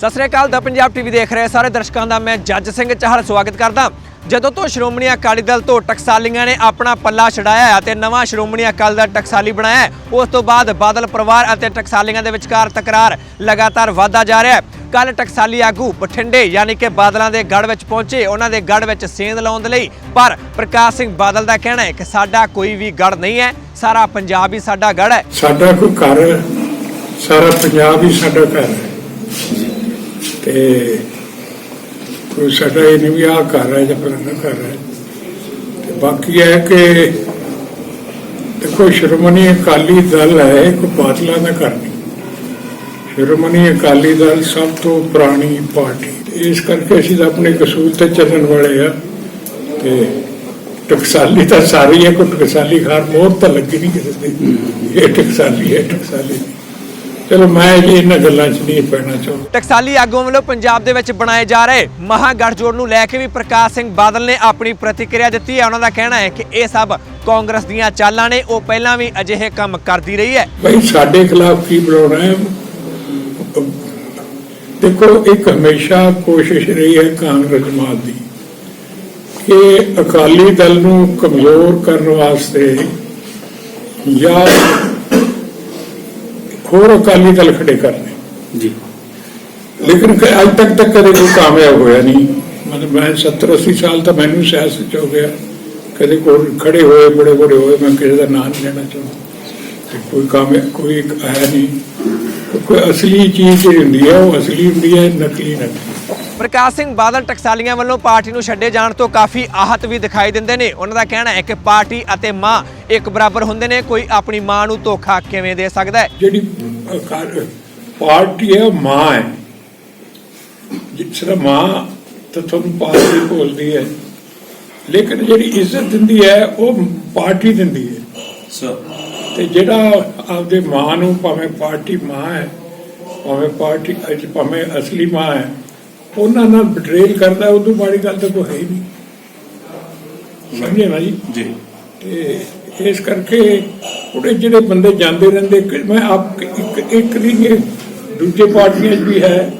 ਸਤਿ ਸ੍ਰੀ ਅਕਾਲ ਦਾ Punjab TV ਦੇਖ ਰਹੇ ਸਾਰੇ ਦਰਸ਼ਕਾਂ ਦਾ ਮੈਂ ਜੱਜ ਸਿੰਘ ਚਾਹਲ ਸਵਾਗਤ ਕਰਦਾ। ਜਦੋਂ ਤੋਂ ਸ਼੍ਰੋਮਣੀ ਅਕਾਲੀ ਦਲ ਤੋਂ ਟਕਸਾਲੀਆਂ ਨੇ ਆਪਣਾ ਪੱਲਾ ਛਡਾਇਆ ਅਤੇ ਨਵਾਂ ਸ਼੍ਰੋਮਣੀ ਅਕਾਲੀ ਦਲ ਟਕਸਾਲੀ ਬਣਾਇਆ ਉਸ ਤੋਂ ਬਾਅਦ ਬਾਦਲ ਪਰਿਵਾਰ ਅਤੇ ਟਕਸਾਲੀਆਂ ਦੇ ਵਿਚਕਾਰ ਤਕਰਾਰ ਲਗਾਤਾਰ ਵਧਦਾ ਜਾ ਰਿਹਾ ਹੈ। ਕੱਲ ਟਕਸਾਲੀ ਆਗੂ ਬਠਿੰਡੇ ਯਾਨੀ ਕਿ ਬਾਦਲਾਂ ਦੇ ਗੜ ਵਿੱਚ ਪਹੁੰਚੇ। ਉਹਨਾਂ ਦੇ ਗੜ ਵਿੱਚ ਸੇਂਧ ਲਾਉਣ ਦੇ ਲਈ ਪਰ ਪ੍ਰਕਾਸ਼ ਸਿੰਘ ਬਾਦਲ ਦਾ ਕਹਿਣਾ ਹੈ ਕਿ ਸਾਡਾ ਕੋਈ ਵੀ ਗੜ ਨਹੀਂ ਹੈ ਸਾਰਾ ਪੰਜਾਬ ਹੀ ਸਾਡਾ ਗੜ ਹੈ। ਸਾਡਾ ਕੋਈ ਘਰ ਹੈ, ਸਾਰਾ ਪੰਜਾਬ ਹੀ ਸਾਡਾ ਘਰ ਹੈ। ਤੇ ਕੋਈ ਸਾਡਾ ਇਹ ਨਹੀਂ ਵੀ ਆਹ ਘਰ ਹੈ ਜਾਂ ਫਲਾਣਾ ਘਰ ਹੈ। ਤੇ ਬਾਕੀ ਹੈ ਕਿ ਦੇਖੋ, ਸ਼੍ਰੋਮਣੀ ਅਕਾਲੀ ਦਲ ਹੈ, ਇੱਕ ਬਾਦਲਾਂ ਦਾ ਘਰ ਨਹੀਂ। ਸ਼੍ਰੋਮਣੀ ਅਕਾਲੀ ਦਲ ਸਭ ਤੋਂ ਪੁਰਾਣੀ ਪਾਰਟੀ ਇਸ ਕਰਕੇ ਅਸੀਂ ਤਾਂ ਆਪਣੇ ਕਸੂਰ ਤੇ ਚੱਲਣ ਵਾਲੇ ਆ। ਤੇ ਟਕਸਾਲੀ ਤਾਂ ਸਾਰੀ ਹੈ, ਕੋਈ ਟਕਸਾਲੀ ਖਾਰ ਮੋਹਰ ਤਾਂ ਲੱਗੀ ਨਹੀਂ ਕਿਸੇ ਦੀ। ਇਹ ਟਕਸਾਲੀ ਹੈ, ਟਕਸਾਲੀ। ਚਲੋ ਮੈਂ ਜੀ ਇਹਨਾਂ ਗੱਲਾਂ 'ਚ ਨਹੀਂ ਪੈਣਾ ਚਾਹੁੰਦਾ। ਟਕਸਾਲੀ ਆਗੂਆਂ ਵੱਲੋਂ ਪੰਜਾਬ ਦੇ ਵਿੱਚ ਬਣਾਏ ਜਾ ਰਹੇ ਮਹਾ ਗੱਠਜੋੜ ਨੂੰ ਲੈ ਕੇ ਵੀ ਪ੍ਰਕਾਸ਼ ਸਿੰਘ ਬਾਦਲ ਨੇ ਆਪਣੀ ਪ੍ਰਤੀਕਿਰਿਆ ਦਿੱਤੀ ਹੈ। ਉਹਨਾਂ ਦਾ ਕਹਿਣਾ ਹੈ ਕਿ ਇਹ ਸਭ ਕਾਂਗਰਸ ਦੀਆਂ ਚਾਲਾਂ ਨੇ। ਉਹ ਪਹਿਲਾਂ ਵੀ ਅਜਿਹੇ ਕੰਮ ਕਰਦੀ ਰਹੀ ਹੈ। ਬਈ ਸਾਡੇ ਖਿਲਾਫ ਕੀ ਬਣਾਉਣਾ ਹੈ? ਦੇਖੋ ਇੱਕ ਹਮੇਸ਼ਾ ਕੋਸ਼ਿਸ਼ ਰਹੀ ਹੈ ਕਾਂਗਰਸ ਜਮਾਤ ਦੀ ਕਿ ਅਕਾਲੀ ਦਲ ਨੂੰ ਕਮਜ਼ੋਰ ਕਰਨ ਵਾਸਤੇ ਜਾਂ ਹੋਰ ਅਕਾਲੀ ਦਲ ਖੜੇ ਕਰਨੇ ਜੀ। ਲੇਕਿਨ ਕ- ਅੱਜ ਤੱਕ ਤਾਂ ਕਦੇ ਕੋਈ ਕਾਮਯਾਬ ਹੋਇਆ ਨਹੀਂ। ਮਤਲਬ ਮੈਂ 70 80 ਸਾਲ ਤਾਂ ਮੈਨੂੰ ਸਿਆਸਤ ਚ ਹੋ ਗਿਆ। ਕਦੇ ਕੋਈ ਖੜੇ ਹੋਏ ਬੜੇ ਬੜੇ ਹੋਏ ਮੈਂ ਕਿਸੇ ਦਾ ਨਾਮ ਲੈਣਾ ਚਾਹੁੰਦਾ। ਕੋਈ ਕਾਮਯਾਬ ਕੋਈ ਹੈ ਨਹੀਂ। ਕੋਈ ਅਸਲੀ ਚੀਜ਼ ਜਿਹੜੀ ਹੁੰਦੀ ਹੈ ਉਹ ਅਸਲੀ ਹੁੰਦੀ ਹੈ ਨਕਲੀ ਨਹੀਂ ਪ੍ਰਕਾਸ਼ ਸਿੰਘ ਬਾਦਲ ਟਕਸਾਲੀਆਂ ਵੱਲੋਂ ਪਾਰਟੀ ਨੂੰ ਛੱਡੇ ਜਾਣ ਤੋਂ ਕਾਫੀ ਆਹਤ ਵੀ ਦਿਖਾਈ ਦਿੰਦੇ ਨੇ। ਉਹਨਾਂ ਦਾ ਕਹਿਣਾ ਹੈ ਕਿ ਪਾਰਟੀ ਅਤੇ ਮਾਂ ਇੱਕ ਬਰਾਬਰ ਹੁੰਦੇ ਨੇ। ਕੋਈ ਆਪਣੀ ਮਾਂ ਨੂੰ ਧੋਖਾ ਕਿਵੇਂ ਦੇ ਸਕਦਾ ਹੈ? ਜਿਹੜੀ ਪਾਰਟੀ ਹੈ ਉਹ ਮਾਂ ਹੈ। ਜਿਸ ਤਰ੍ਹਾਂ ਮਾਂ ਤਾਂ ਤੁਹਾਨੂੰ ਪਾਰਟੀ ਬੋਲਦੀ ਹੈ। ਲੇਕਿਨ ਜਿਹੜੀ ਇੱਜ਼ਤ ਦਿੰਦੀ ਹੈ ਉਹ ਪਾਰਟੀ ਦਿੰਦੀ ਹੈ। ਸਰ ਤੇ ਜਿਹੜਾ ਆਪਦੇ ਮਾਂ ਨੂੰ ਭਾਵੇਂ ਪਾਰਟੀ ਮਾਂ ਹੈ ਭਾਵੇਂ ਪਾਰਟੀ ਅੱਜ ਭਾਵੇਂ ਅਸਲੀ ਮਾਂ ਹੈ ਉਹਨਾਂ ਨਾਲ ਬਟਰੇਲ ਕਰਦਾ ਉਦੋਂ ਮਾੜੀ ਗੱਲ ਤਾਂ ਕੋਈ ਹੈ ਹੀ ਨਹੀਂ। ਸਮਝੇ ਨਾ ਜੀ? ਜੀ। ਤੇ ਇਸ ਕਰਕੇ ਉਹਦੇ ਜਿਹੜੇ ਬੰਦੇ ਜਾਂਦੇ ਰਹਿੰਦੇ ਮੈਂ ਆਪ ਇੱਕ ਇੱਕ ਨਹੀਂ ਦੂਜੇ ਪਾਰਟੀਆਂ 'ਚ ਵੀ ਹੈ।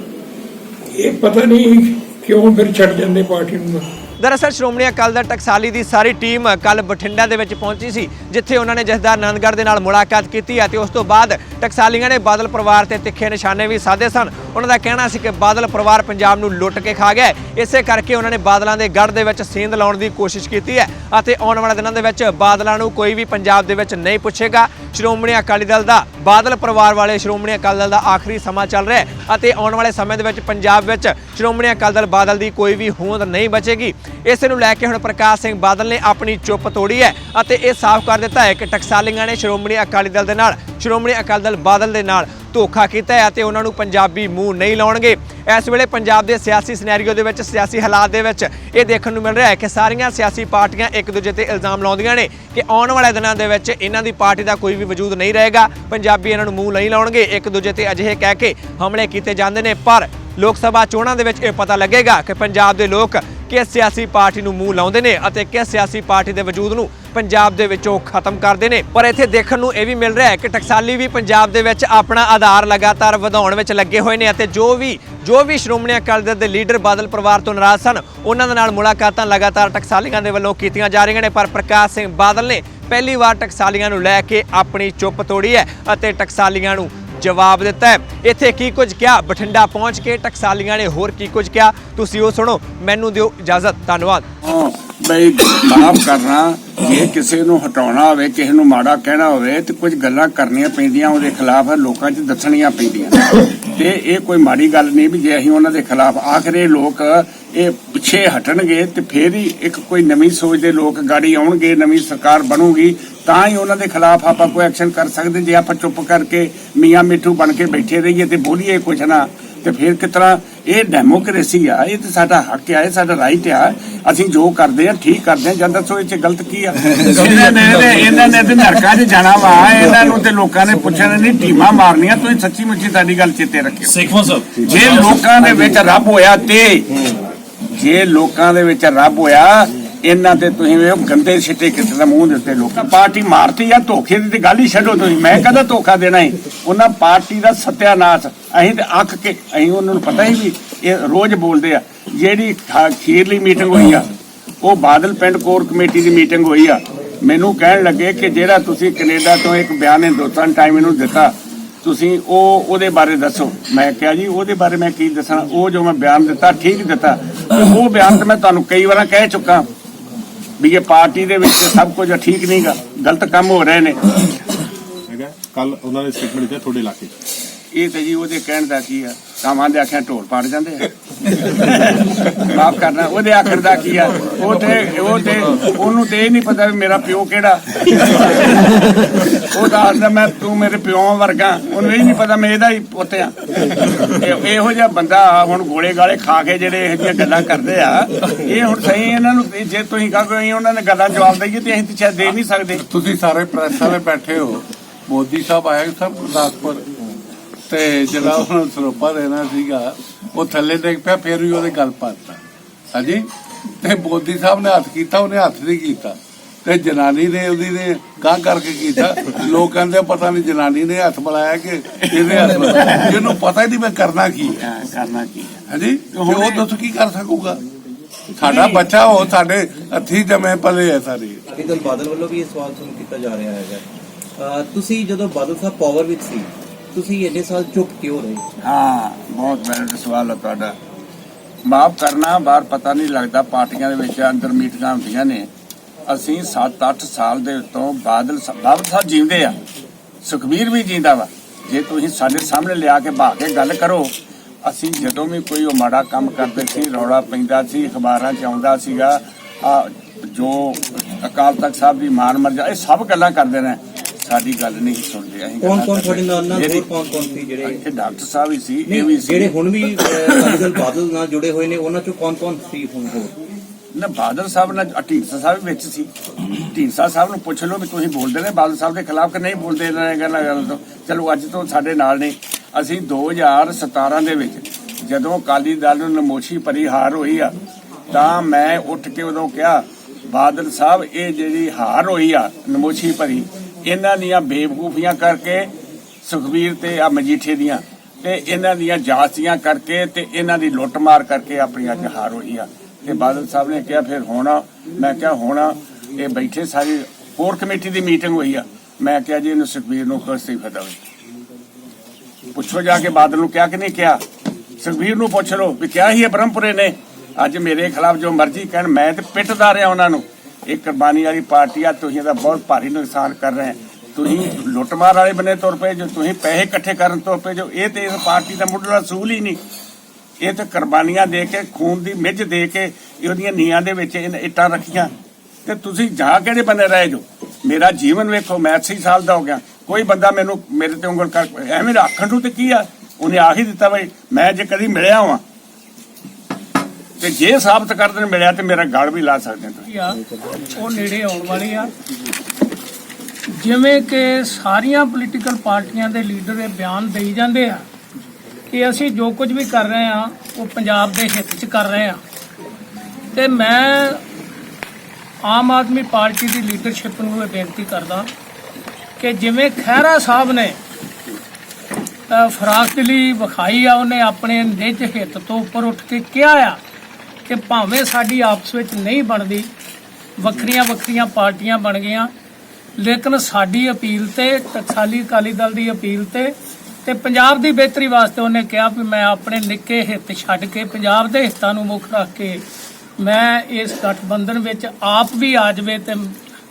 ਇਹ ਪਤਾ ਨਹੀਂ ਕਿਉਂ ਫਿਰ ਛੱਡ ਜਾਂਦੇ ਪਾਰਟੀ ਨੂੰ। ਦਰਅਸਲ ਸ਼੍ਰੋਮਣੀ ਅਕਾਲੀ ਦਲ ਟਕਸਾਲੀ ਦੀ ਸਾਰੀ ਟੀਮ ਕੱਲ ਬਠਿੰਡਾ ਦੇ ਵਿੱਚ ਪਹੁੰਚੀ ਸੀ, ਜਿੱਥੇ ਉਹਨਾਂ ਨੇ ਜਥੇਦਾਰ ਆਨੰਦਗੜ੍ਹ ਦੇ ਨਾਲ ਮੁਲਾਕਾਤ ਕੀਤੀ ਅਤੇ ਉਸ ਤੋਂ ਬਾਅਦ ਟਕਸਾਲੀਆਂ ਨੇ ਬਾਦਲ ਪਰਿਵਾਰ ਤੇ ਤਿੱਖੇ ਨਿਸ਼ਾਨੇ ਵੀ ਸਾਧੇ ਸਨ। ਉਹਨਾਂ ਦਾ ਕਹਿਣਾ ਸੀ ਕਿ ਬਾਦਲ ਪਰਿਵਾਰ ਪੰਜਾਬ ਨੂੰ ਲੁੱਟ ਕੇ ਖਾ ਗਿਆ ਇਸੇ ਕਰਕੇ ਉਹਨਾਂ ਨੇ ਬਾਦਲਾਂ ਦੇ ਗੜ੍ਹ ਦੇ ਵਿੱਚ ਸੇਂਧ ਲਾਉਣ ਦੀ ਕੋਸ਼ਿਸ਼ ਕੀਤੀ ਹੈ ਅਤੇ ਆਉਣ ਵਾਲੇ ਦਿਨਾਂ ਦੇ ਵਿੱਚ ਬਾਦਲਾਂ ਨੂੰ ਕੋਈ ਵੀ ਪੰਜਾਬ ਦੇ ਵਿੱਚ ਨਹੀਂ ਪੁੱਛੇਗਾ। ਸ਼੍ਰੋਮਣੀ ਅਕਾਲੀ ਦਲ ਦਾ, ਬਾਦਲ ਪਰਿਵਾਰ ਵਾਲੇ ਸ਼੍ਰੋਮਣੀ ਅਕਾਲੀ ਦਲ ਦਾ ਆਖਰੀ ਸਮਾਂ ਚੱਲ ਰਿਹਾ ਹੈ ਅਤੇ ਆਉਣ ਵਾਲੇ ਸਮੇਂ ਦੇ ਵਿੱਚ ਪੰਜਾਬ ਵਿੱਚ ਸ਼੍ਰੋਮਣੀ ਅਕਾਲੀ ਦਲ, ਬਾਦਲ ਦੀ ਕੋਈ ਵੀ ਹੋਂਦ ਨਹੀਂ ਬਚੇਗੀ। ਇਸ ਨੂੰ ਲੈ ਕੇ ਹੁਣ ਪ੍ਰਕਾਸ਼ ਸਿੰਘ ਬਾਦਲ ਨੇ ਆਪਣੀ ਚੁੱਪ ਤੋੜੀ ਹੈ ਅਤੇ ਇਹ ਸਾਫ਼ ਕਰ ਦਿੱਤਾ ਹੈ ਕਿ ਟਕਸਾਲੀਆਂ ਨੇ ਸ਼੍ਰੋਮਣੀ ਅਕਾਲੀ ਦਲ ਦੇ ਨਾਲ ਸ਼੍ਰੋਮਣੀ ਅਕਾਲੀ ਦਲ ਬਾਦਲ ਦੇ ਨਾਲ ਧੋਖਾ ਕੀਤਾ ਹੈ ਅਤੇ ਉਹਨਾਂ ਨੂੰ ਪੰਜਾਬੀ ਮੂੰਹ ਨਹੀਂ ਲਾਉਣਗੇ। ਇਸ ਵੇਲੇ ਪੰਜਾਬ ਦੇ ਸਿਆਸੀ ਸਿਨੈਰੀਓ ਦੇ ਵਿੱਚ, ਸਿਆਸੀ ਹਾਲਾਤ ਦੇ ਵਿੱਚ ਇਹ ਦੇਖਣ ਨੂੰ ਮਿਲ ਰਿਹਾ ਹੈ ਕਿ ਸਾਰੀਆਂ ਸਿਆਸੀ ਪਾਰਟੀਆਂ ਇੱਕ ਦੂਜੇ ਤੇ ਇਲਜ਼ਾਮ ਲਾਉਂਦੀਆਂ ਨੇ ਕਿ ਆਉਣ ਵਾਲੇ ਦਿਨਾਂ ਦੇ ਵਿੱਚ ਇਹਨਾਂ ਦੀ ਪਾਰਟੀ ਦਾ ਕੋਈ ਵੀ ਵਜੂਦ ਨਹੀਂ ਰਹੇਗਾ। ਪੰਜਾਬੀ ਇਹਨਾਂ ਨੂੰ ਮੂੰਹ ਨਹੀਂ ਲਾਉਣਗੇ। ਇੱਕ ਦੂਜੇ ਤੇ ਅਜਿਹੇ ਕਹਿ ਕੇ ਹਮਲੇ ਕੀਤੇ ਜਾਂਦੇ ਨੇ। ਪਰ ਲੋਕ ਸਭਾ ਚੋਣਾਂ ਦੇ ਵਿੱਚ ਇਹ ਪਤਾ ਲੱਗੇਗਾ ਕਿ ਪੰਜਾਬ ਦੇ ਲੋਕ ਕਿਸ ਸਿਆਸੀ ਪਾਰਟੀ ਨੂੰ ਮੂੰਹ ਲਾਉਂਦੇ ਨੇ ਅਤੇ ਕਿਸ ਸਿਆਸੀ ਪਾਰਟੀ ਦੇ ਵਜੂਦ ਨੂੰ ਪੰਜਾਬ ਦੇ ਵਿੱਚੋਂ ਖਤਮ ਕਰਦੇ ਨੇ। ਪਰ ਇੱਥੇ ਦੇਖਣ ਨੂੰ ਇਹ ਵੀ ਮਿਲ ਰਿਹਾ ਹੈ ਕਿ ਟਕਸਾਲੀ ਵੀ ਪੰਜਾਬ ਦੇ ਵਿੱਚ ਆਪਣਾ ਆਧਾਰ ਲਗਾਤਾਰ ਵਧਾਉਣ ਵਿੱਚ ਲੱਗੇ ਹੋਏ ਨੇ ਅਤੇ ਜੋ ਵੀ ਜੋ ਵੀ ਸ਼੍ਰੋਮਣੀ ਅਕਾਲੀ ਦਲ ਦੇ ਲੀਡਰ ਬਾਦਲ ਪਰਿਵਾਰ ਤੋਂ ਨਾਰਾਜ਼ ਸਨ, ਉਹਨਾਂ ਦੇ ਨਾਲ ਮੁਲਾਕਾਤਾਂ ਲਗਾਤਾਰ ਟਕਸਾਲੀਆਂ ਦੇ ਵੱਲੋਂ ਕੀਤੀਆਂ ਜਾ ਰਹੀਆਂ ਨੇ। ਪਰ ਪ੍ਰਕਾਸ਼ ਸਿੰਘ ਬਾਦਲ ਨੇ ਪਹਿਲੀ ਵਾਰ ਟਕਸਾਲੀਆਂ ਨੂੰ ਲੈ ਕੇ ਆਪਣੀ ਚੁੱਪ ਤੋੜੀ ਹੈ ਅਤੇ ਟਕਸਾਲੀਆਂ ਨੂੰ ਜਵਾਬ ਦਿੱਤਾ ਹੈ। ਇੱਥੇ ਕੀ ਕੁਝ ਕਿਹਾ? ਬਠਿੰਡਾ ਪਹੁੰਚ ਕੇ ਟਕਸਾਲੀਆਂ ਨੇ ਹੋਰ ਕੀ ਕੁਝ ਕਿਹਾ? ਤੁਸੀਂ ਉਹ ਸੁਣੋ, ਮੈਨੂੰ ਦਿਓ ਇਜਾਜ਼ਤ। ਧੰਨਵਾਦ। ਬਈ ਮਾਫ ਕਰਨਾ, ਜੇ ਕਿਸੇ ਨੂੰ ਹਟਾਉਣਾ ਹੋਵੇ, ਕਿਸੇ ਨੂੰ ਮਾੜਾ ਕਹਿਣਾ ਹੋਵੇ, ਤੇ ਕੁਝ ਗੱਲਾਂ ਕਰਨੀਆਂ ਪੈਂਦੀਆਂ, ਉਹਦੇ ਖਿਲਾਫ ਲੋਕਾਂ 'ਚ ਦੱਸਣੀਆਂ ਪੈਂਦੀਆਂ। ਤੇ ਇਹ ਕੋਈ ਮਾੜੀ ਗੱਲ ਨਹੀਂ ਵੀ ਜੇ ਅਸੀਂ ਉਹਨਾਂ ਦੇ ਖਿਲਾਫ ਆਖਰੇ ਲੋਕ ਇਹ ਪਿੱਛੇ ਹਟਣਗੇ ਤੇ ਫੇਰ ਹੀ ਇੱਕ ਕੋਈ ਨਵੀਂ ਸੋਚ ਦੇ ਲੋਕ ਗਾੜੀ ਆਉਣਗੇ, ਨਵੀਂ ਸਰਕਾਰ ਬਣੂਗੀ, ਤਾਂ ਹੀ ਉਹਨਾਂ ਦੇ ਖਿਲਾਫ ਆਪਾਂ ਕੋਈ ਐਕਸ਼ਨ ਕਰ ਸਕਦੇ ਜੇ ਆਪਾਂ ਚੁੱਪ ਕਰਕੇ ਮੀਆਂ ਮਿੱਠੂ ਬਣ ਕੇ ਬੈਠੇ ਰਹੀਏ ਤੇ ਬੋਲੀਏ ਕੁਛ ਨਾ। ਤੇ ਫਿਰ ਕਿਸ ਤਰ੍ਹਾਂ ਇਹ ਡੈਮੋਕ੍ਰੇਸੀ ਆ, ਇਹ ਤੇ ਸਾਡਾ ਹੱਕ ਆ, ਇਹ ਸਾਡਾ ਰਾਈਟ ਆ। ਅਸੀਂ ਜੋ ਕਰਦੇ ਆ ਠੀਕ ਕਰਦੇ ਆ ਜਾਂ ਦੱਸੋ ਇਹ ਚ ਗਲਤ ਕੀ ਆ? ਇਹਨਾਂ ਨੇ ਤੇ- ਇਹਨਾਂ ਨੇ ਤੇ ਨਰਕਾਂ 'ਚ ਜਾਣਾ ਵਾ ਇਹਨਾਂ ਨੂੰ ਤੇ ਲੋਕਾਂ ਨੇ ਪੁੱਛਣਾ ਨਹੀਂ ਟੀਮਾਂ ਮਾਰਨੀਆਂ ਤੁਸੀਂ ਸੱਚੀ ਮੁੱਚੀ ਤੁਹਾਡੀ ਗੱਲ ਚੇਤੇ ਰੱਖਿਓ। ਸਿੱਖੋ ਸਾਹਿਬ ਜੇ ਲੋਕਾਂ ਦੇ ਵਿੱਚ ਰੱਬ ਹੋਇਆ ਤੇ ਜੇ ਲੋਕਾਂ ਦੇ ਵਿੱਚ ਰੱਬ ਹੋਇਆ ਇਹਨਾਂ ਤੇ ਤੁਸੀਂ ਵੇਖੋ ਗੰਦੇ ਸਿੱਟੇ ਕਿਸੇ ਦਾ ਮੂੰਹ ਦੇ ਉੱਤੇ ਲੋਕਾਂ ਪਾਰਟੀ ਮਾਰਤੀ ਆ ਧੋਖੇ ਦੀ ਤੇ ਗੱਲ ਹੀ ਛੱਡੋ ਤੁਸੀਂ। ਮੈਂ ਕਦਾ ਧੋਖਾ ਦੇਣਾ ਹੈ। ਉਹਨਾਂ ਪਾਰਟੀ ਦਾ ਸਤਿਆਨਾਸ਼। ਅਸੀਂ ਤੇ ਅੱਕ ਕੇ ਅਸੀਂ ਉਹਨਾਂ ਨੂੰ ਪਤਾ ਹੀ ਵੀ ਇਹ ਰੋਜ਼ ਬੋਲਦੇ ਆ। ਜਿਹੜੀ ਖੀਰਲੀ ਮੀਟਿੰਗ ਹੋਈ ਆ ਉਹ ਬਾਦਲ ਪਿੰਡ ਕੋਰ ਕਮੇਟੀ ਦੀ ਮੀਟਿੰਗ ਹੋਈ ਆ। ਮੈਨੂੰ ਕਹਿਣ ਲੱਗੇ ਕਿ ਜਿਹੜਾ ਤੁਸੀਂ ਕੈਨੇਡਾ ਤੋਂ ਇੱਕ ਬਿਆਨ ਹਿੰਦੁਸਤਾਨ ਟਾਈਮ ਨੂੰ ਦਿੱਤਾ ਤੁਸੀਂ ਉਹ ਉਹਦੇ ਬਾਰੇ ਦੱਸੋ। ਮੈਂ ਕਿਹਾ ਜੀ ਉਹਦੇ ਬਾਰੇ ਮੈਂ ਕੀ ਦੱਸਣਾ ਉਹ ਜੋ ਮੈਂ ਬਿਆਨ ਦਿੱਤਾ ਠੀਕ ਦਿੱਤਾ। ਉਹ ਬਿਆਨ ਤੇ ਮੈਂ ਤੁਹਾਨੂੰ ਕਈ ਵਾਰਾਂ ਕਹਿ ਚੁੱਕਾ ਵੀ ਇਹ ਪਾਰਟੀ ਦੇ ਵਿੱਚ ਸਭ ਕੁਝ ਠੀਕ ਨਹੀਂਗਾ ਗਲਤ ਕੰਮ ਹੋ ਰਹੇ ਨੇ। ਹੈਗਾ ਕੱਲ ਉਹਨਾਂ ਨੇ ਸਟੇਟਮੈਂਟ ਦਿੱਤਾ ਤੁਹਾਡੇ ਇਲਾਕੇ ਇਹ ਤੇ ਜੀ ਉਹਦੇ ਕਹਿਣ ਦਾ ਕੀ ਆ? ਕਾਮਾਂ ਦੇ ਆਖਿਆ ਢੋਲ ਪਾੜ ਜਾਂਦੇ ਆ। ਮਾਫ ਕਰਨਾ, ਉਹਦੇ ਆਖਰ ਦਾ ਕੀ ਆ? ਉਹ ਤੇ ਉਹ ਤੇ, ਉਹਨੂੰ ਤੇ ਇਹ ਨਹੀਂ ਪਤਾ ਵੀ ਮੇਰਾ ਪਿਓ ਕਿਹੜਾ। ਉਹ ਦੱਸਦਾ ਮੈਂ, ਤੂੰ ਮੇਰੇ ਪਿਓ ਵਰਗਾ। ਉਹਨੂੰ ਇਹ ਨਹੀਂ ਪਤਾ, ਮੈਂ ਇਹਦਾ ਹੀ ਪੁੱਤ ਆ। ਇਹੋ ਜਿਹਾ ਬੰਦਾ ਹੁਣ ਗੋਲੇ ਗਾਲੇ ਖਾ ਕੇ ਜਿਹੜੇ ਇਹੋ ਜਿਹੀਆਂ ਗੱਲਾਂ ਕਰਦੇ ਆ, ਇਹ ਹੁਣ ਸਹੀ ਇਹਨਾਂ ਨੂੰ ਜੇ ਤੁਸੀਂ ਕਹੋ, ਉਹਨਾਂ ਨੇ ਗੱਲਾਂ ਜਵਾਬ ਦਈਏ ਤੇ ਅਸੀਂ ਤੇ ਦੇ ਨਹੀਂ ਸਕਦੇ। ਤੁਸੀਂ ਸਾਰੇ ਪ੍ਰੈਸ ਵਾਲੇ ਬੈਠੇ ਹੋ। ਮੋਦੀ ਸਾਹਿਬ ਆਏ ਸਭ ਗੁਰਦਾਸਪੁਰ। ਤੇ ਜਿਹੜਾ ਉਹਨਾਂ ਨੂੰ ਸਰੋਪਾ ਦੇਣਾ ਸੀਗਾ ਉਹ ਥੱਲੇ ਡਿੱਗ ਪਿਆ ਫਿਰ ਵੀ ਉਹਦੇ ਗੱਲ ਪਾਤਾ। ਹਾਂਜੀ? ਤੇ ਮੋਦੀ ਸਾਹਿਬ ਨੇ ਹੱਥ ਕੀਤਾ ਉਹਨੇ ਹੱਥ ਨਹੀਂ ਕੀਤਾ। ਤੇ ਜਨਾਨੀ ਨੇ ਉਹਦੀ ਨੇ ਗਾਂ ਕਰਕੇ ਕੀਤਾ। ਲੋਕ ਕਹਿੰਦੇ ਪਤਾ ਨਹੀਂ ਜਨਾਨੀ ਨੇ ਹੱਥ ਮਿਲਾਇਆ ਕਿ ਇਹਨੇ ਹੱਥ ਇਹਨੂੰ ਪਤਾ ਹੀ ਨਹੀਂ ਮੈਂ ਕਰਨਾ ਕੀ ਹੈ। ਹਾਂ, ਕਰਨਾ ਕੀ ਹੈ। ਹਾਂਜੀ? ਤੇ ਉਹ ਦੱਸ ਕੀ ਕਰ ਸਕੂਗਾ? ਸਾਡਾ ਬੱਚਾ ਉਹ ਸਾਡੇ ਹੱਥੀ ਜਮੇ ਪਲੇ ਹੈ ਸਾਰੇ। ਅਕਾਲੀ ਦਲ ਬਾਦਲ ਵੱਲੋਂ ਵੀ ਇਹ ਸਵਾਲ ਤੁਹਾਨੂੰ ਕੀਤਾ ਜਾ ਰਿਹਾ ਹੈਗਾ। ਤੁਸੀਂ ਜਦੋਂ ਬਾਦਲ ਸਾਹਿਬ ਪਾਵਰ ਵਿੱਚ ਸੀ ਤੁਸੀਂ ਇੰਨੇ ਸਾਲ ਚੁੱਪ ਕਿਉਂ ਰਹੇ? ਹਾਂ, ਬਹੁਤ ਵੈਲਿਡ ਸਵਾਲ ਹੈ ਤੁਹਾਡਾ। ਮਾਫ ਕਰਨਾ, ਬਾਹਰ ਪਤਾ ਨਹੀਂ ਲੱਗਦਾ, ਪਾਰਟੀਆਂ ਦੇ ਵਿੱਚ ਅੰਦਰ ਮੀਟਿੰਗਾਂ ਹੁੰਦੀਆਂ ਨੇ। ਅਸੀਂ 7-8 ਸਾਲ ਦੇ ਉੱਤੋਂ ਬਾਦਲ ਬਾਦਲ ਸਾਹਿਬ ਜੀਉਂਦੇ ਆ। ਸੁਖਬੀਰ ਵੀ ਜੀਂਦਾ ਵਾ। ਜੇ ਤੁਸੀਂ ਸਾਡੇ ਸਾਹਮਣੇ ਲਿਆ ਕੇ ਬਾ ਕੇ ਗੱਲ ਕਰੋ, ਅਸੀਂ ਜਦੋਂ ਵੀ ਕੋਈ ਉਹ ਮਾੜਾ ਕੰਮ ਕਰਦੇ ਸੀ, ਰੌਲਾ ਪੈਂਦਾ ਸੀ, ਅਖਬਾਰਾਂ 'ਚ ਆਉਂਦਾ ਸੀਗਾ ਜੋ ਅਕਾਲ ਤਖਤ ਸਾਹਿਬ ਦੀ ਮਾਨ ਮਰਜ਼ਾ, ਇਹ ਸਭ ਗੱਲਾਂ ਕਰਦੇ ਨੇ। ਸਾਡੀ ਗੱਲ ਨਹੀਂ ਸੁਣਦੇ ਅਸੀਂ ਕੌਣ ਕੌਣ। ਤੁਹਾਡੇ ਨਾਲ ਨਾਲ ਹੋਰ ਕੌਣ ਕੌਣ ਸੀ ਜਿਹੜੇ ਇੱਥੇ ਡਾਕਟਰ ਸਾਹਿਬ ਵੀ ਸੀ ਇਹ ਵੀ ਸੀ। ਜਿਹੜੇ ਹੁਣ ਵੀ ਦਲ ਬਾਦਲ ਨਾਲ ਜੁੜੇ ਹੋਏ ਨੇ ਉਹਨਾਂ ਚੋਂ ਕੌਣ ਕੌਣ ਸੀ ਹੁਣ ਹੋਰ? ਨਾ ਬਾਦਲ ਸਾਹਿਬ ਨਾਲ ਅ, ਢੀਂਡਸਾ ਸਾਹਿਬ ਵਿੱਚ ਸੀ। ਢੀਂਡਸਾ ਸਾਹਿਬ ਨੂੰ ਪੁੱਛ ਲਓ ਵੀ ਤੁਸੀਂ ਬੋਲਦੇ ਨੇ ਬਾਦਲ ਸਾਹਿਬ ਦੇ ਖਿਲਾਫ ਕਿ ਨਹੀਂ ਬੋਲਦੇ ਇਹਨਾਂ ਨੇ ਗੱਲ ਗੱਲ ਤੋਂ। ਚਲੋ ਅੱਜ ਤੋਂ ਸਾਡੇ ਨਾਲ ਨੇ। ਅਸੀਂ 2017 ਦੇ ਵਿੱਚ ਜਦੋਂ ਅਕਾਲੀ ਦਲ ਨੂੰ ਨਮੋਸ਼ੀ ਭਰੀ ਹਾਰ ਹੋਈ ਆ ਤਾਂ ਮੈਂ ਉੱਠ ਕੇ ਉਦੋਂ ਕਿਹਾ ਬਾਦਲ ਸਾਹਿਬ ਇਹ ਜਿਹੜੀ ਹਾਰ ਹੋਈ ਆ ਨਮੋਸ਼ੀ ਭਰੀ ਇਹਨਾਂ ਦੀਆਂ ਬੇਵਕੂਫੀਆਂ ਕਰਕੇ, ਸੁਖਬੀਰ ਤੇ ਆ ਮਜੀਠੇ ਦੀਆਂ, ਤੇ ਇਹਨਾਂ ਦੀਆਂ ਜਾਸੀਆਂ ਕਰਕੇ ਤੇ ਇਹਨਾਂ ਦੀ ਲੁੱਟਮਾਰ ਕਰਕੇ ਆਪਣੀ ਅੱਜ ਹਾਰ ਹੋਈ ਆ। ਤੇ ਬਾਦਲ ਸਾਹਿਬ ਨੇ ਕਿਹਾ, ਫਿਰ ਹੁਣ ਮੈਂ ਕਿਹਾ, ਹੁਣ ਇਹ ਬੈਠੇ ਸਾਰੀ ਕੋਰ ਕਮੇਟੀ ਦੀ ਮੀਟਿੰਗ ਹੋਈ ਆ। ਮੈਂ ਕਿਹਾ, ਜੀ ਇਹਨੂੰ ਸੁਖਬੀਰ ਨੂੰ ਕੋਈ ਅਸਤੀਫਾ ਦੇਵੇ। ਪੁੱਛੋ ਜਾ ਕੇ ਬਾਦਲ ਨੂੰ ਕਿਹਾ ਕਿ ਨਹੀਂ ਕਿਹਾ? ਸੁਖਬੀਰ ਨੂੰ ਪੁੱਛ ਲਓ ਵੀ ਕਿਹਾ ਹੀ ਹੈ ਬ੍ਰਹਮਪੁਰੇ ਨੇ। ਅੱਜ ਮੇਰੇ ਖਿਲਾਫ ਜੋ ਮਰਜ਼ੀ ਕਹਿਣ, ਮੈਂ ਤੇ ਪਿੱਟਦਾ ਰਿਹਾ ਉਹਨਾਂ ਨੂੰ। ਇਹ ਕੁਰਬਾਨੀ ਵਾਲੀ ਪਾਰਟੀ ਆ, ਤੁਸੀਂ ਇਹਦਾ ਬਹੁਤ ਭਾਰੀ ਨੁਕਸਾਨ ਕਰ ਰਹੇ ਤੁਸੀਂ ਲੁੱਟਮਾਰ ਵਾਲੇ ਬਨੇ ਤੁਰ ਪਏ ਜੋ, ਤੁਸੀਂ ਪੈਸੇ ਇਕੱਠੇ ਕਰਨ ਤੁਰ ਪਏ ਜੋ, ਇਹ ਤੇ ਇਸ ਪਾਰਟੀ ਦਾ ਮੁੱਢਲਾ ਅਸੂਲ ਹੀ ਨਹੀਂ। ਇਹ ਤੇ ਕੁਰਬਾਨੀਆਂ ਦੇ ਕੇ, ਖੂਨ ਦੀ ਮਿੱਝ ਦੇ ਕੇ ਉਹਦੀਆਂ ਨੀਆਂ ਦੇ ਵਿੱਚ ਇਹਨ- ਇੱਟਾਂ ਰੱਖੀਆਂ। ਤੇ ਤੁਸੀਂ ਜਾ ਕਿਹੜੇ ਬੰਨੇ ਰਹੇ ਜੋ? ਮੇਰਾ ਜੀਵਨ ਵੇਖੋ, ਮੈਂ 80 ਸਾਲ ਦਾ ਹੋ ਗਿਆ। ਕੋਈ ਬੰਦਾ ਮੈਨੂੰ, ਮੇਰੇ ਤੇ ਉਂਗਲ ਕਰ, ਐਵੇਂ ਆਖਣ ਨੂੰ ਤੇ ਕੀ ਆ? ਉਹਨੇ ਆਖ ਹੀ ਦਿੱਤਾ ਬਈ, ਮੈਂ ਜੇ ਕਦੀ ਮਿਲਿਆ ਹਾਂ ਤੇ ਜੇ ਸਾਬਤ ਕਰ ਦੇਣ ਮਿਲਿਆ ਤੇ ਮੇਰਾ ਗਲ ਵੀ ਲਾ ਸਕਦੇ ਹੋ ਤੁਸੀਂ। ਆ ਉਹ ਨੇੜੇ ਆਉਣ ਵਾਲੀ ਆ। ਜਿਵੇਂ ਕਿ ਸਾਰੀਆਂ ਪੋਲੀਟੀਕਲ ਪਾਰਟੀਆਂ ਦੇ ਲੀਡਰ ਇਹ ਬਿਆਨ ਦੇਈ ਜਾਂਦੇ ਆ ਕਿ ਅਸੀਂ ਜੋ ਕੁਝ ਵੀ ਕਰ ਰਹੇ ਆ ਉਹ ਪੰਜਾਬ ਦੇ ਹਿੱਤ 'ਚ ਕਰ ਰਹੇ ਆ। ਤੇ ਮੈਂ ਆਮ ਆਦਮੀ ਪਾਰਟੀ ਦੀ ਲੀਡਰਸ਼ਿਪ ਨੂੰ ਇਹ ਬੇਨਤੀ ਕਰਦਾ ਕਿ ਜਿਵੇਂ ਖਹਿਰਾ ਸਾਹਿਬ ਨੇ ਅ, ਫਰਾਕਲੀ ਵਿਖਾਈ ਆ ਉਹਨੇ ਆਪਣੇ ਨਿੱਜ ਹਿੱਤ ਤੋਂ ਉੱਪਰ ਉੱਠ ਕੇ ਕਿਹਾ ਆ ਕਿ ਭਾਵੇਂ ਸਾਡੀ ਆਪਸ ਵਿੱਚ ਨਹੀਂ ਬਣਦੀ, ਵੱਖਰੀਆਂ ਵੱਖਰੀਆਂ ਪਾਰਟੀਆਂ ਬਣ ਗਈਆਂ, ਲੇਕਿਨ ਸਾਡੀ ਅਪੀਲ ਤੇ ਟਕਸਾਲੀ ਅਕਾਲੀ ਦਲ ਦੀ ਅਪੀਲ ਤੇ ਤੇ ਪੰਜਾਬ ਦੀ ਬਿਹਤਰੀ ਵਾਸਤੇ ਉਹਨੇ ਕਿਹਾ ਵੀ ਮੈਂ ਆਪਣੇ ਨਿੱਕੇ ਹਿੱਤ ਛੱਡ ਕੇ ਪੰਜਾਬ ਦੇ ਹਿੱਤਾਂ ਨੂੰ ਮੁੱਖ ਰੱਖ ਕੇ ਮੈਂ ਇਸ ਗਠਬੰਧਨ ਵਿੱਚ ਆਪ ਵੀ ਆ ਜਾਵੇ ਤੇ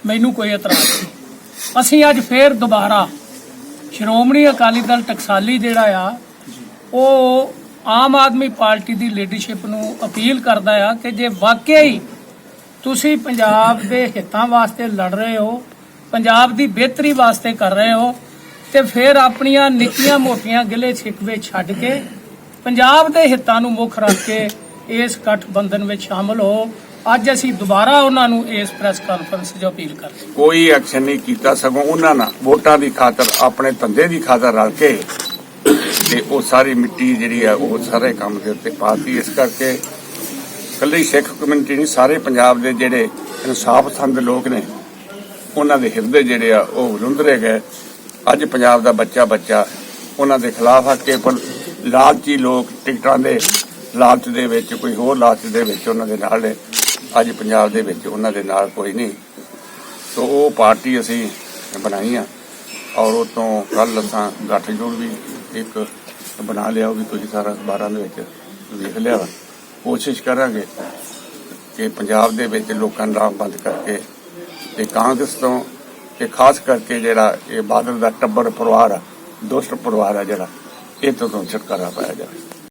ਮੈਨੂੰ ਕੋਈ ਇਤਰਾਜ਼ ਨਹੀਂ। ਅਸੀਂ ਅੱਜ ਫੇਰ ਦੁਬਾਰਾ ਸ਼੍ਰੋਮਣੀ ਅਕਾਲੀ ਦਲ ਟਕਸਾਲੀ ਜਿਹੜਾ ਆ, ਉਹ ਆਮ ਆਦਮੀ ਪਾਰਟੀ ਦੀ ਲੀਡਰਸ਼ਿਪ ਨੂੰ ਅਪੀਲ ਕਰਦਾ ਆ ਕਿ ਜੇ ਵਾਕਿਆ ਹੀ ਤੁਸੀਂ ਪੰਜਾਬ ਦੇ ਹਿੱਤਾਂ ਵਾਸਤੇ ਲੜ ਰਹੇ ਹੋ, ਪੰਜਾਬ ਦੀ ਬਿਹਤਰੀ ਵਾਸਤੇ ਕਰ ਰਹੇ ਹੋ, ਤੇ ਫਿਰ ਆਪਣੀਆਂ ਨਿੱਕੀਆਂ ਮੋਟੀਆਂ ਗਿਲੇ ਛਿਕਵੇ ਛੱਡ ਕੇ ਪੰਜਾਬ ਦੇ ਹਿੱਤਾਂ ਨੂੰ ਮੁੱਖ ਰੱਖ ਕੇ ਇਸ ਗਠਬੰਧਨ ਵਿੱਚ ਸ਼ਾਮਲ ਹੋ। ਅੱਜ ਅਸੀਂ ਦੁਬਾਰਾ ਉਹਨਾਂ ਨੂੰ ਇਸ ਪ੍ਰੈਸ ਕਾਨਫਰੰਸ 'ਚ ਅਪੀਲ ਕਰਦੇ ਕੋਈ ਐਕਸ਼ਨ ਨਹੀਂ ਕੀਤਾ ਸਗੋਂ ਉਹਨਾਂ ਨਾਲ ਵੋਟਾਂ ਦੀ ਖਾਤਰ, ਆਪਣੇ ਧੰਦੇ ਦੀ ਖਾਤਰ ਰਲ ਕੇ ਤੇ ਉਹ ਸਾਰੀ ਮਿੱਟੀ ਜਿਹੜੀ ਆ, ਉਹ ਸਾਰੇ ਕੰਮ ਦੇ ਉੱਤੇ ਪਾਤੀ ਇਸ ਕਰਕੇ ਇਕੱਲੇ ਸਿੱਖ ਕਮਿਊਨਿਟੀ ਨਹੀਂ, ਸਾਰੇ ਪੰਜਾਬ ਦੇ ਜਿਹੜੇ ਇਨਸਾਫ ਸੰਦ ਲੋਕ ਨੇ, ਉਹਨਾਂ ਦੇ ਹਿਰਦੇ ਜਿਹੜੇ ਆ, ਉਹ ਵਲੁੰਦਰੇ ਗਏ। ਅੱਜ ਪੰਜਾਬ ਦਾ ਬੱਚਾ ਬੱਚਾ, ਉਹਨਾਂ ਦੇ ਖਿਲਾਫ ਆ ਕੇ ਪਰ ਲਾਲਚੀ ਲੋਕ ਟਿਕਟਾਂ ਦੇ ਲਾਲਚ ਦੇ ਵਿੱਚ, ਕੋਈ ਹੋਰ ਲਾਲਚ ਦੇ ਵਿੱਚ ਉਹਨਾਂ ਦੇ ਨਾਲ ਨੇ। ਅੱਜ ਪੰਜਾਬ ਦੇ ਵਿੱਚ ਉਹਨਾਂ ਦੇ ਨਾਲ ਕੋਈ ਨਹੀਂ। ਸੋ ਉਹ ਪਾਰਟੀ ਅਸੀਂ ਬਣਾਈ ਆ, ਔਰ ਉਹ ਤੋਂ ਕੱਲ ਅਸਾਂ ਗੱਠਜੋੜ ਵੀ ਇੱਕ ਬਣਾ ਲਿਆ ਉਹ ਵੀ ਤੁਸੀਂ ਸਾਰਾ ਅਖਬਾਰਾਂ ਦੇ ਵਿੱਚ ਵੇਖ ਲਿਆ ਵਾ। ਕੋਸ਼ਿਸ਼ ਕਰਾਂਗੇ ਕਿ ਪੰਜਾਬ ਦੇ ਵਿੱਚ ਲੋਕਾਂ ਨੂੰ ਰਾਮਬੰਦ ਕਰਕੇ ਤੇ ਕਾਂਗਰਸ ਤੋਂ ਤੇ ਖਾਸ ਕਰਕੇ ਜਿਹੜਾ ਇਹ ਬਾਦਲ ਦਾ ਟੱਬਰ ਪਰਿਵਾਰ ਆ, ਦੁਸ਼ਟ ਪਰਿਵਾਰ ਆ ਜਿਹੜਾ, ਇਹ ਤੋਂ ਛੁਟਕਾਰਾ ਪਾਇਆ ਜਾਵੇ